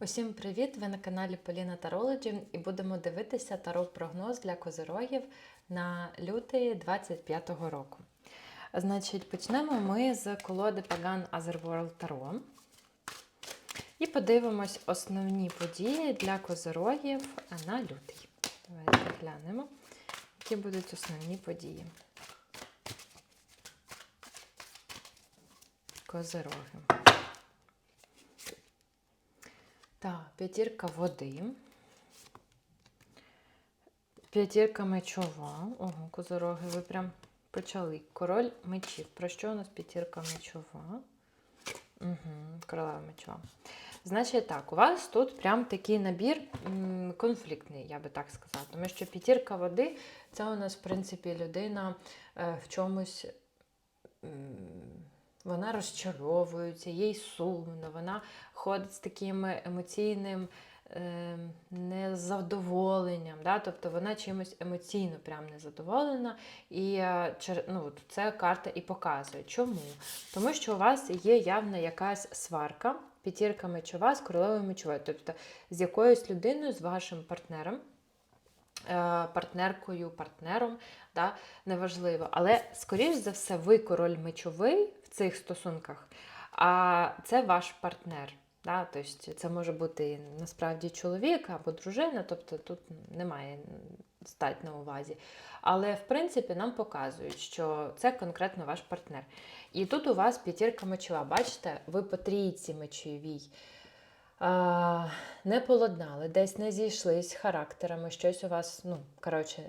Усім привіт! Ви на каналі Поліна Тарологі і будемо дивитися таро-прогноз для козирогів на лютий 25-го року. Значить, почнемо ми з колоди Pagan Otherworld Tarot. І подивимось основні події для козирогів на лютий. Давайте глянемо, які будуть основні події. Козироги. Так, п'ятірка води. П'ятірка мечова. Ого, козороги, ви прям почали. Король мечів. Про що у нас п'ятірка мечова? Угу, королева мечова. Значить так, у вас тут прям такий набір конфліктний, я би так сказала. Тому що п'ятірка води це у нас, в принципі, людина е, в чомусь. Вона розчаровується, їй сумно, вона ходить з таким емоційним е, незадоволенням. Да? Тобто вона чимось емоційно прям незадоволена. І е, ну, ця карта і показує. Чому? Тому що у вас є явна якась сварка, п'ятірка мечова з королевою мечовою, тобто з якоюсь людиною, з вашим партнером. е, Партнеркою, партнером, да, неважливо. Але, скоріш за все, ви король мечовий цих стосунках, а це ваш партнер. Да? Тобто це може бути насправді чоловік або дружина, тобто тут немає стать на увазі. Але в принципі нам показують, що це конкретно ваш партнер. І тут у вас п'ятірка мечова. Бачите, ви по трійці мечовій. Не поладнали, десь не зійшлись характерами, щось у вас, ну, коротше,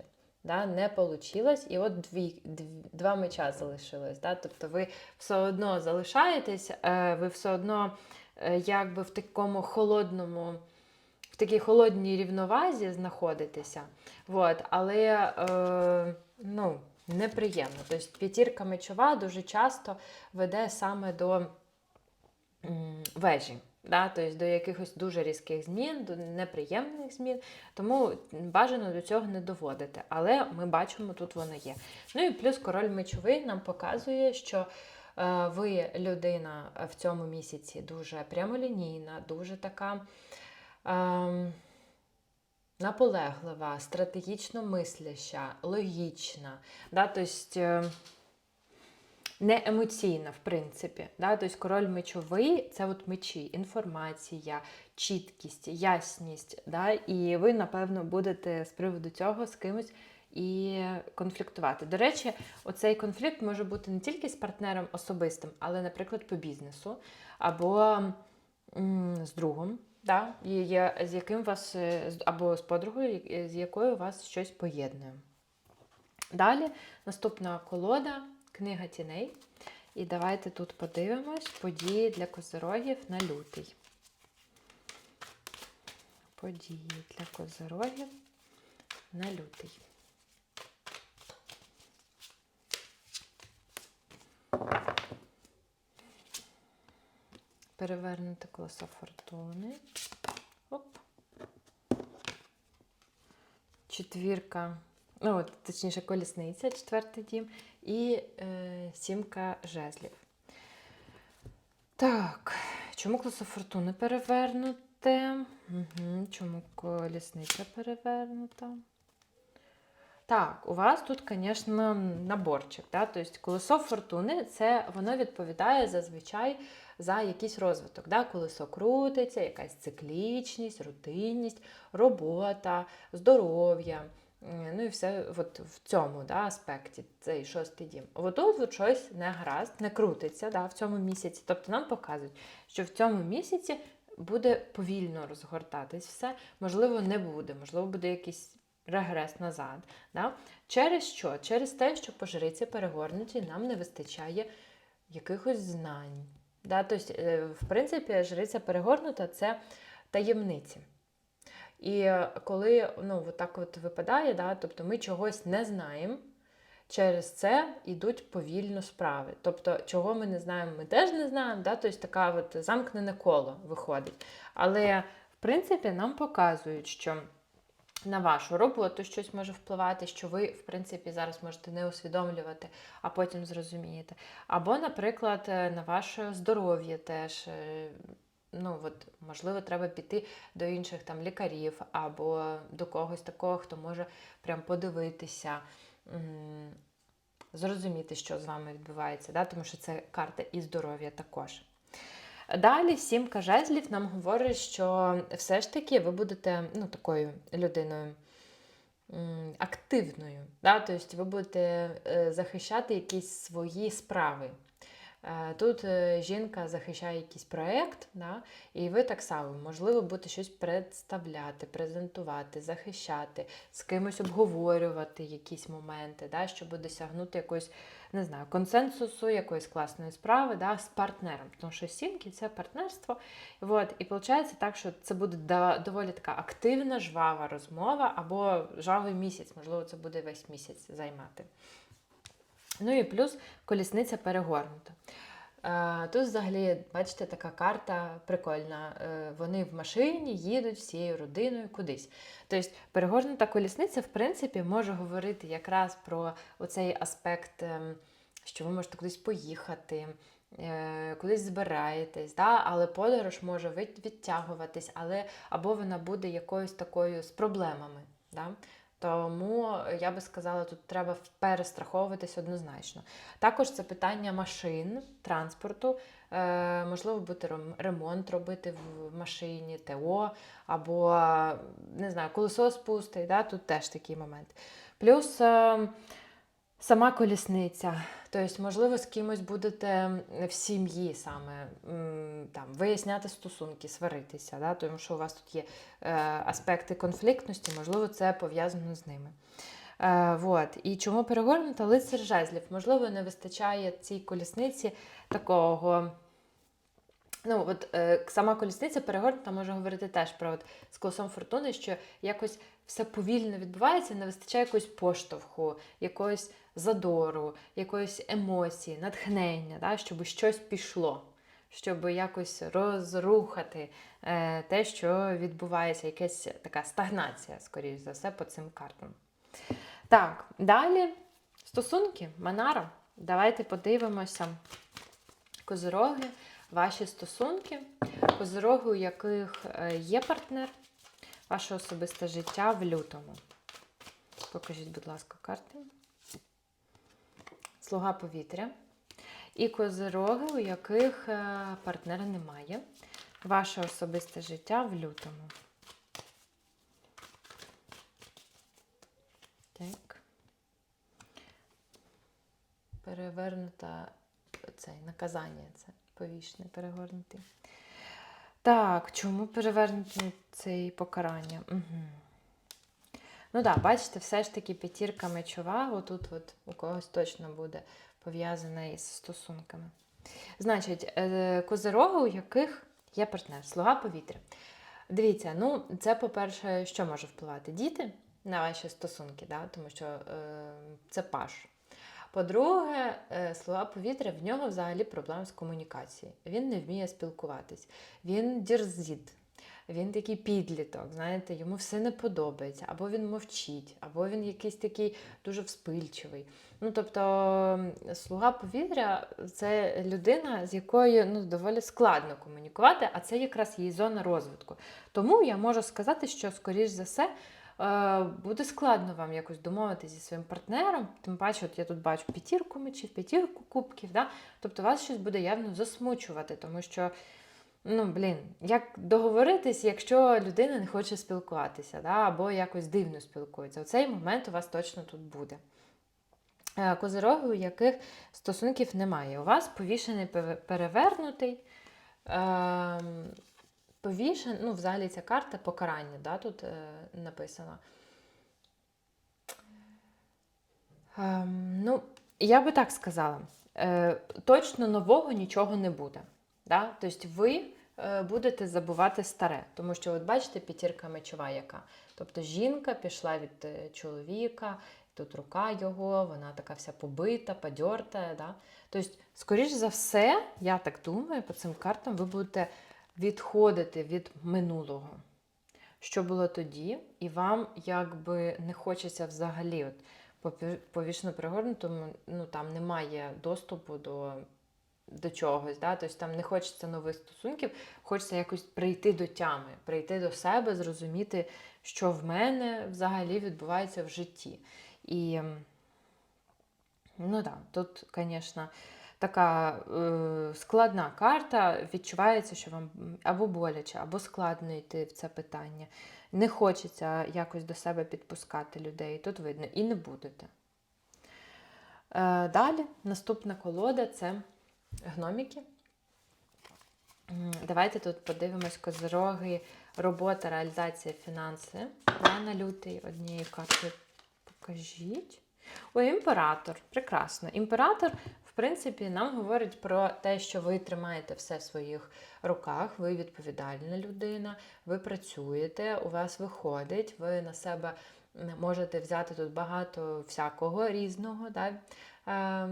да, не вийшло, і от дві, дві, два меча залишилось. Да? Тобто ви все одно залишаєтесь, е, ви все одно е, якби в такому холодному, в такій холодній рівновазі знаходитеся. Вот. Але е, ну, неприємно. Тобто п'ятірка мечова дуже часто веде саме до вежі. Да, тобто до якихось дуже різких змін, до неприємних змін, тому бажано до цього не доводити. Але ми бачимо, тут воно є. Ну і плюс король мечовий нам показує, що е, ви людина в цьому місяці дуже прямолінійна, дуже така е, наполеглива, стратегічно мисляща, логічна. Да, тобто, е, не емоційна, в принципі. Да? Тобто король мечовий це от мечі, інформація, чіткість, ясність. Да? І ви, напевно, будете з приводу цього з кимось і конфліктувати. До речі, оцей конфлікт може бути не тільки з партнером особистим, але, наприклад, по бізнесу або м, з другом. Да? є- з яким вас, е, або з подругою, з якою вас щось поєднує. Далі наступна колода, книга тіней. І давайте тут подивимось події для козирогів на лютий. Події для козирогів на лютий. Перевернути колесо фортуни. Оп. Четвірка ну, от, точніше, колісниця, четвертий дім, і е, сімка жезлів. Так, чому колесо фортуни перевернуте? Угу. Чому колісниця перевернута? Так, у вас тут, звісно, наборчик. Да? Тобто колесо фортуни це воно відповідає зазвичай за якийсь розвиток. Да? Колесо крутиться, якась циклічність, рутинність, робота, здоров'я. Ну і все от в цьому да, аспекті, цей шостий дім. Отут от щось не гаразд, не крутиться да, в цьому місяці. Тобто нам показують, що в цьому місяці буде повільно розгортатись все, можливо, не буде, можливо, буде якийсь регрес назад. Да? Через що? Через те, що по жриці перегорнуті нам не вистачає якихось знань. Да? Тобто, е, в принципі, жриця перегорнута це таємниці. І е, коли ну, так от випадає, да, тобто ми чогось не знаємо, через це йдуть повільно справи. Тобто, чого ми не знаємо, ми теж не знаємо, да, тобто таке от замкнене коло виходить. Але, в принципі, нам показують, що на вашу роботу щось може впливати, що ви, в принципі, зараз можете не усвідомлювати, а потім зрозумієте. Або, наприклад, е, на ваше здоров'я теж. Ну, от, можливо, треба піти до інших там лікарів або до когось такого, хто може прям подивитися, зрозуміти, що з вами відбувається, да? тому що це карта і здоров'я також. Далі сімка жезлів нам говорить, що все ж таки ви будете ну, такою людиною активною. Да? Тобто ви будете е, захищати якісь свої справи. Е, Тут е, жінка захищає якийсь проєкт, да? і ви так само, можливо, будете щось представляти, презентувати, захищати, з кимось обговорювати якісь моменти, да? щоб досягнути якогось, не знаю, консенсусу, якоїсь класної справи да? з партнером. Тому що сімки це партнерство. От, і виходить так, що це буде доволі така активна, жвава розмова або жвавий місяць, можливо, це буде весь місяць займати. Ну і плюс колісниця перегорнута. Е, Тут взагалі, бачите, така карта прикольна. Е, Вони в машині їдуть всією родиною кудись. Тобто перегорнута колісниця, в принципі, може говорити якраз про оцей аспект, ем, що ви можете кудись поїхати, е, кудись збираєтесь, да? але подорож може відтягуватись, але або вона буде якоюсь такою з проблемами. Да? Тому я би сказала, тут треба перестраховуватись однозначно. Також це питання машин, транспорту. Е, можливо, буде ремонт робити в машині, ТО, або не знаю, колесо спустить, да? тут теж такий момент. Плюс е, сама колісниця. Тобто, можливо, з кимось будете в сім'ї саме там, виясняти стосунки, сваритися, да? тому що у вас тут є е, аспекти конфліктності, можливо, це пов'язано з ними. Е, вот. І чому перегорнута лицар жезлів? Можливо, не вистачає цій колісниці такого. Ну, от е, сама колісниця перегорнута може говорити теж про от, з колесом фортуни, що якось все повільно відбувається, не вистачає якогось поштовху, якогось задору, якоїсь емоції, натхнення, да, щоб щось пішло, щоб якось розрухати е, те, що відбувається, якась така стагнація, скоріш за все, по цим картам. Так, далі стосунки, Манара. Давайте подивимося. Козироги, ваші стосунки, козироги, у яких е, є партнер, ваше особисте життя в лютому. Покажіть, будь ласка, карти. Слуга повітря. І козироги, у яких е, партнера немає. Ваше особисте життя в лютому. Так. Перевернута цей наказання, це повішне перегорнутий. Так, чому перевернутий цей покарання? Угу. Ну так, да, бачите, все ж таки п'ятірка мечова, отут от у когось точно буде пов'язана із стосунками. Значить, е, козироги, у яких є партнер, слуга повітря. Дивіться, ну це, по-перше, що може впливати? Діти на ваші стосунки, да? тому що е, це паш. По-друге, е, слуга повітря, в нього взагалі проблеми з комунікацією. Він не вміє спілкуватись, він дірзіт, він такий підліток, знаєте, йому все не подобається, або він мовчить, або він якийсь такий дуже вспильчивий. Ну, тобто, слуга повітря це людина, з якою ну, доволі складно комунікувати, а це якраз її зона розвитку. Тому я можу сказати, що, скоріш за все, буде складно вам якось домовитися зі своїм партнером. Тим паче, от я тут бачу п'ятірку мечів, п'ятірку кубків. Да? Тобто вас щось буде явно засмучувати, тому що. Ну, блін, як договоритись, якщо людина не хоче спілкуватися, да? або якось дивно спілкується. У цей момент у вас точно тут буде. Е, Козироги, у яких стосунків немає. У вас повішений перевернутий. Повішен, ну, взагалі ця карта покарання, да, тут е, написано. Ем, ну, я би так сказала. Е, точно нового нічого не буде. Да? Тобто ви е, будете забувати старе. Тому що, от бачите, п'ятірка мечова яка. Тобто жінка пішла від е, чоловіка, тут рука його, вона така вся побита, подьорта. Да? Тобто, скоріш за все, я так думаю, по цим картам ви будете відходити від минулого. Що було тоді, і вам якби не хочеться взагалі, от по пригорнутому, ну там немає доступу до до чогось. Да? Тобто там не хочеться нових стосунків, хочеться якось прийти до тями, прийти до себе, зрозуміти, що в мене взагалі відбувається в житті. І ну так, тут, звісно, така е, складна карта. Відчувається, що вам або боляче, або складно йти в це питання. Не хочеться якось до себе підпускати людей. Тут видно, і не будете. Е, далі, наступна колода це гноміки. Давайте тут подивимось козороги, робота, реалізація, фінанси. Да, на лютий однією картою покажіть. Ой, імператор. Прекрасно. Імператор, принципі, нам говорить про те, що ви тримаєте все в своїх руках, ви відповідальна людина, ви працюєте, у вас виходить, ви на себе можете взяти тут багато всякого різного, да,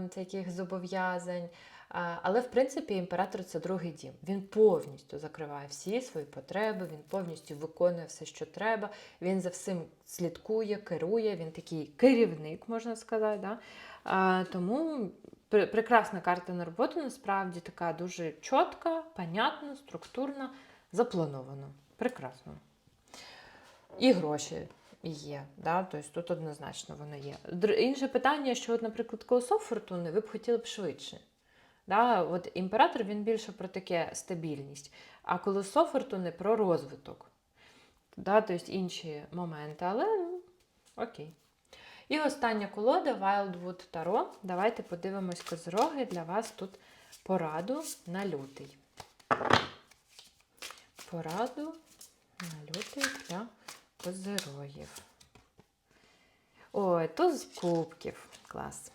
таких зобов'язань. Але, в принципі, імператор це другий дім. Він повністю закриває всі свої потреби, він повністю виконує все, що треба. Він за всім слідкує, керує. Він такий керівник, можна сказати. Да? Тому прекрасна карта на роботу насправді така дуже чітка, понятна, структурна, запланована. Прекрасно. І гроші є. Да? Тобто тут однозначно воно є. Інше питання, що, от, наприклад, колесо фортуни ви б хотіли б швидше. Да? От імператор він більше про таке стабільність, а колесо фортуни про розвиток. Да? Тобто інші моменти, але ну, окей. І остання колода Wildwood Tarot. Давайте подивимось козроги для вас тут пораду на лютий. Пораду на лютий для козирогів. Ой, туз кубків. Клас.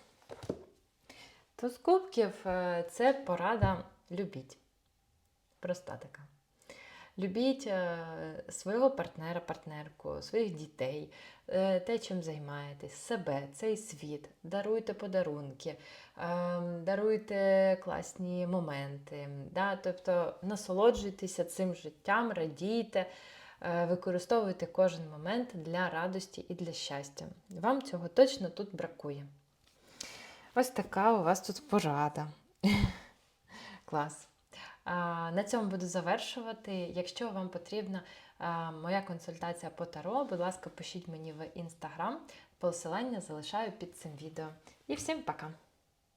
Туз кубків е, це порада любіть. Проста така. Любіть е, свого партнера, партнерку, своїх дітей, е, те, чим займаєтесь, себе, цей світ. Даруйте подарунки, даруйте класні моменти. Да? Тобто насолоджуйтеся цим життям, радійте, використовуйте кожен момент для радості і для щастя. Вам цього точно тут бракує. Ось така у вас тут порада. Клас. На цьому буду завершувати. Якщо вам потрібна моя консультація по таро, будь ласка, пишіть мені в інстаграм. Посилання залишаю під цим відео. І всім пока!